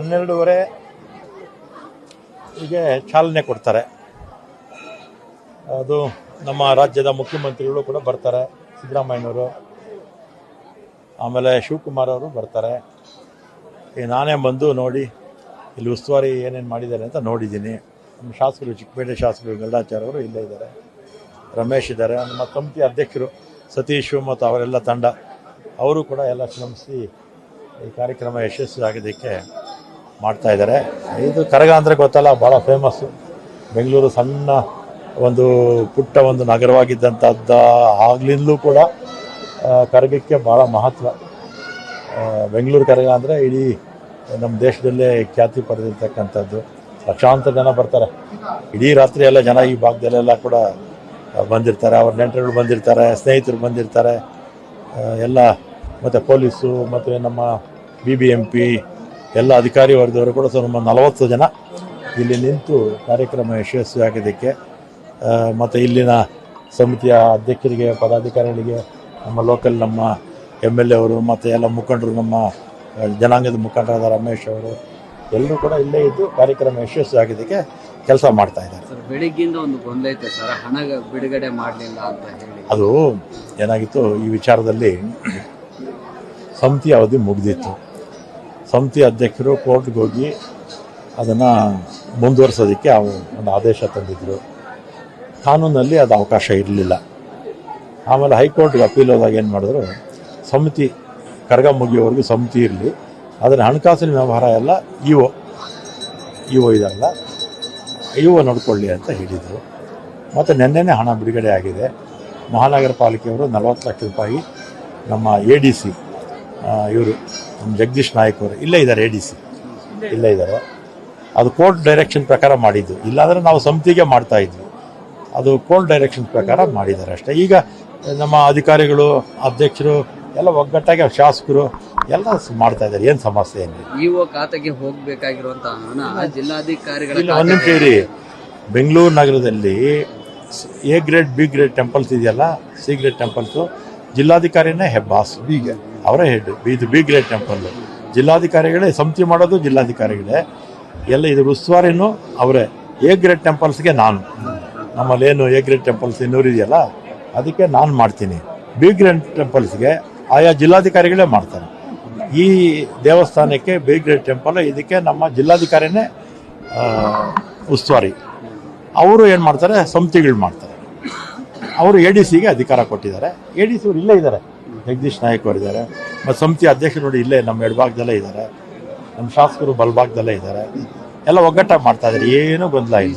ಹನ್ನೆರಡೂವರೆ ಹೀಗೆ ಚಾಲನೆ ಕೊಡ್ತಾರೆ. ಅದು ನಮ್ಮ ರಾಜ್ಯದ ಮುಖ್ಯಮಂತ್ರಿಗಳು ಕೂಡ ಬರ್ತಾರೆ, ಸಿದ್ದರಾಮಯ್ಯನವರು. ಆಮೇಲೆ ಶಿವಕುಮಾರ್ ಅವರು ಬರ್ತಾರೆ. ಈ ನಾನೇ ಬಂದು ನೋಡಿ ಇಲ್ಲಿ ಉಸ್ತುವಾರಿ ಏನೇನು ಮಾಡಿದ್ದಾರೆ ಅಂತ ನೋಡಿದ್ದೀನಿ. ನಮ್ಮ ಶಾಸಕರು ಚಿಕ್ಕಪೇಟೆ ಶಾಸಕರು ಗರುಡಾಚಾರ್ಯ ಅವರು ಇಲ್ಲೇ ಇದ್ದಾರೆ. ರಮೇಶ್ ಇದ್ದಾರೆ, ನಮ್ಮ ಸಮಿತಿ ಅಧ್ಯಕ್ಷರು ಸತೀಶು ಮತ್ತು ಅವರೆಲ್ಲ ತಂಡ. ಅವರು ಕೂಡ ಎಲ್ಲ ಶ್ರಮಿಸಿ ಈ ಕಾರ್ಯಕ್ರಮ ಯಶಸ್ವಿ ಆಗೋದಕ್ಕೆ ಮಾಡ್ತಾ ಇದ್ದಾರೆ. ಇದು ಕರಗ ಅಂದರೆ ಗೊತ್ತಲ್ಲ ಭಾಳ ಫೇಮಸ್ಸು ಬೆಂಗಳೂರು ಸಣ್ಣ ಒಂದು ಪುಟ್ಟ ಒಂದು ನಗರವಾಗಿದ್ದಂಥದ್ದು ಆಗ್ಲಿಂದಲೂ ಕೂಡ ಕರಗಕ್ಕೆ ಭಾಳ ಮಹತ್ವ. ಬೆಂಗಳೂರು ಕರಗ ಅಂದರೆ ಇಡೀ ನಮ್ಮ ದೇಶದಲ್ಲೇ ಖ್ಯಾತಿ ಪಡೆದಿರ್ತಕ್ಕಂಥದ್ದು. ಲಕ್ಷಾಂತರ ಜನ ಬರ್ತಾರೆ. ಇಡೀ ರಾತ್ರಿ ಎಲ್ಲ ಜನ ಈ ಭಾಗದಲ್ಲೆಲ್ಲ ಕೂಡ ಬಂದಿರ್ತಾರೆ. ಅವ್ರ ನೆಂಟರುಗಳು ಬಂದಿರ್ತಾರೆ, ಸ್ನೇಹಿತರು ಬಂದಿರ್ತಾರೆ. ಎಲ್ಲ, ಮತ್ತು ಪೊಲೀಸು, ಮತ್ತು ನಮ್ಮ ಬಿ ಬಿ ಎಂ ಪಿ ಎಲ್ಲ ಅಧಿಕಾರಿ ವರ್ಗದವರು ಕೂಡ ಸುಮಾರು ನಲವತ್ತು ಜನ ಇಲ್ಲಿ ನಿಂತು ಕಾರ್ಯಕ್ರಮ ಯಶಸ್ವಿ ಆಗೋದಕ್ಕೆ ಮತ್ತು ಇಲ್ಲಿನ ಸಮಿತಿಯ ಅಧ್ಯಕ್ಷರಿಗೆ ಪದಾಧಿಕಾರಿಗಳಿಗೆ ನಮ್ಮ ಲೋಕಲ್ ನಮ್ಮ ಎಂ ಎಲ್ ಎ ಅವರು ಮತ್ತು ಎಲ್ಲ ಮುಖಂಡರು ನಮ್ಮ ಜನಾಂಗದ ಮುಖಂಡರಾದ ರಮೇಶ್ ಅವರು ಎಲ್ಲರೂ ಕೂಡ ಇಲ್ಲೇ ಇದ್ದು ಕಾರ್ಯಕ್ರಮ ಯಶಸ್ವಿ ಆಗೋದಕ್ಕೆ ಕೆಲಸ ಮಾಡ್ತಾ ಇದ್ದಾರೆ. ಸರ್ ಬೆಳಿಗ್ಗೆಯಿಂದ ಒಂದು ಗೊಂದಲ ಐತೆ ಸರ್ ಹಣ ಬಿಡುಗಡೆ ಮಾಡಲಿಲ್ಲ ಅಂತ ಹೇಳಿ. ಅದು ಏನಾಗಿತ್ತು ಈ ವಿಚಾರದಲ್ಲಿ ಸಮಿತಿ ಅವಧಿ ಮುಗಿದಿತ್ತು. ಸಮಿತಿ ಅಧ್ಯಕ್ಷರು ಕೋರ್ಟ್ಗೆ ಹೋಗಿ ಅದನ್ನು ಮುಂದುವರಿಸೋದಕ್ಕೆ ಒಂದು ಆದೇಶ ತಂದಿದ್ದರು ಕಾನೂನಲ್ಲಿ ಅದು ಅವಕಾಶ ಇರಲಿಲ್ಲ. ಆಮೇಲೆ ಹೈಕೋರ್ಟ್ಗೆ ಅಪೀಲ್ ಹೋದಾಗ ಏನು ಮಾಡಿದ್ರು, ಸಮಿತಿ ಕರಗ ಮುಗಿಯೋವರೆಗೂ ಸಮಿತಿ ಇರಲಿ, ಆದರೆ ಹಣಕಾಸಿನ ವ್ಯವಹಾರ ಎಲ್ಲ ಇ ಒ ಇ ಒ ಇದಲ್ಲ ಇ ಒ ನೋಡ್ಕೊಳ್ಳಿ ಅಂತ ಹೇಳಿದರು. ಮತ್ತು ನಿನ್ನೆನೇ ಹಣ ಬಿಡುಗಡೆ ಆಗಿದೆ. ಮಹಾನಗರ ಪಾಲಿಕೆಯವರು ನಲವತ್ತು ಲಕ್ಷ ರೂಪಾಯಿ ನಮ್ಮ ಎ ಡಿ ಸಿ ಇವರು ನಮ್ಮ ಜಗದೀಶ್ ನಾಯಕ್ ಅವರು ಇಲ್ಲೇ ಇದ್ದಾರೆ ಎ ಡಿ ಸಿ ಇಲ್ಲೇ ಇದ್ದಾರೆ. ಅದು ಕೋರ್ಟ್ ಡೈರೆಕ್ಷನ್ ಪ್ರಕಾರ ಮಾಡಿದ್ದು. ಇಲ್ಲಾಂದರೆ ನಾವು ಸಮಿತಿಗೆ ಮಾಡ್ತಾ ಇದ್ವಿ. ಅದು ಕೋರ್ಟ್ ಡೈರೆಕ್ಷನ್ ಪ್ರಕಾರ ಮಾಡಿದ್ದಾರೆ ಅಷ್ಟೇ. ಈಗ ನಮ್ಮ ಅಧಿಕಾರಿಗಳು ಅಧ್ಯಕ್ಷರು ಎಲ್ಲ ಒಗ್ಗಟ್ಟಾಗಿ ಶಾಸಕರು ಎಲ್ಲ ಸ್- ಮಾಡ್ತಾ ಇದ್ದಾರೆ. ಏನು ಸಮಸ್ಯೆ ಏನಿಲ್ಲ. ಇಒ ಖಾತೆಗೆ ಹೋಗ್ಬೇಕಾಗಿರುವಂತ ಹಣ ಜಿಲ್ಲಾಧಿಕಾರಿಗಳ ಇಲ್ಲ ಒಂದು ನಿಮಿಷ ಇರಿ. ಬೆಂಗಳೂರು ನಗರದಲ್ಲಿ A grade B grade temples ಇದೆಯಲ್ಲ? ಸಿ ಗ್ರೇಡ್ ಟೆಂಪಲ್ಸು ಜಿಲ್ಲಾಧಿಕಾರಿನೇ ಹೆಬ್ಬಾಸ್. ಬೀಗ ಅವರೇ ಹೆಡ್ ಇದು ಬಿ ಗ್ರೇಡ್ ಟೆಂಪಲ್. ಜಿಲ್ಲಾಧಿಕಾರಿಗಳೇ ಸಮಿತಿ ಮಾಡೋದು ಜಿಲ್ಲಾಧಿಕಾರಿಗಳೇ. ಎಲ್ಲ ಇದು ಉಸ್ತುವಾರಿನೂ ಅವರೇ. ಎ ಗ್ರೇಡ್ ಟೆಂಪಲ್ಸ್ಗೆ ನಾನು. ನಮ್ಮಲ್ಲಿ ಏನು ಎ ಗ್ರೇಡ್ ಟೆಂಪಲ್ಸ್ ಇನ್ನೂರು ಇದೆಯಲ್ಲ, ಅದಕ್ಕೆ ನಾನು ಮಾಡ್ತೀನಿ. ಬಿ ಗ್ರೇಡ್ ಟೆಂಪಲ್ಸ್ಗೆ ಆಯಾ ಜಿಲ್ಲಾಧಿಕಾರಿಗಳೇ ಮಾಡ್ತಾರೆ. ಈ ದೇವಸ್ಥಾನಕ್ಕೆ ಬಿ ಗ್ರೇಡ್ ಟೆಂಪಲ್, ಇದಕ್ಕೆ ನಮ್ಮ ಜಿಲ್ಲಾಧಿಕಾರಿನೇ ಉಸ್ತುವಾರಿ. ಅವರು ಏನು ಮಾಡ್ತಾರೆ? ಸಮಿತಿಗಳು ಮಾಡ್ತಾರೆ. ಅವರು ಎ ಡಿ ಸಿಗೆ ಅಧಿಕಾರ ಕೊಟ್ಟಿದ್ದಾರೆ. ಎ ಡಿ ಸಿ ಅವರು ಇಲ್ಲೇ ಇದ್ದಾರೆ. ಜಗದೀಶ್ ನಾಯಕ್ ಅವರು ಇದ್ದಾರೆ. ಮತ್ತು ಸಮಿತಿ ಅಧ್ಯಕ್ಷರು ನೋಡಿ ಇಲ್ಲೇ ನಮ್ಮ ಎಡಭಾಗದಲ್ಲೇ ಇದ್ದಾರೆ. ನಮ್ಮ ಶಾಸಕರು ಬಲಭಾಗದಲ್ಲೇ ಇದ್ದಾರೆ. ಎಲ್ಲ ಒಗ್ಗಟ್ಟಾಗಿ ಮಾಡ್ತಾ ಇದ್ದಾರೆ. ಏನೂ ಗೊಂದಲ ಇಲ್ಲ.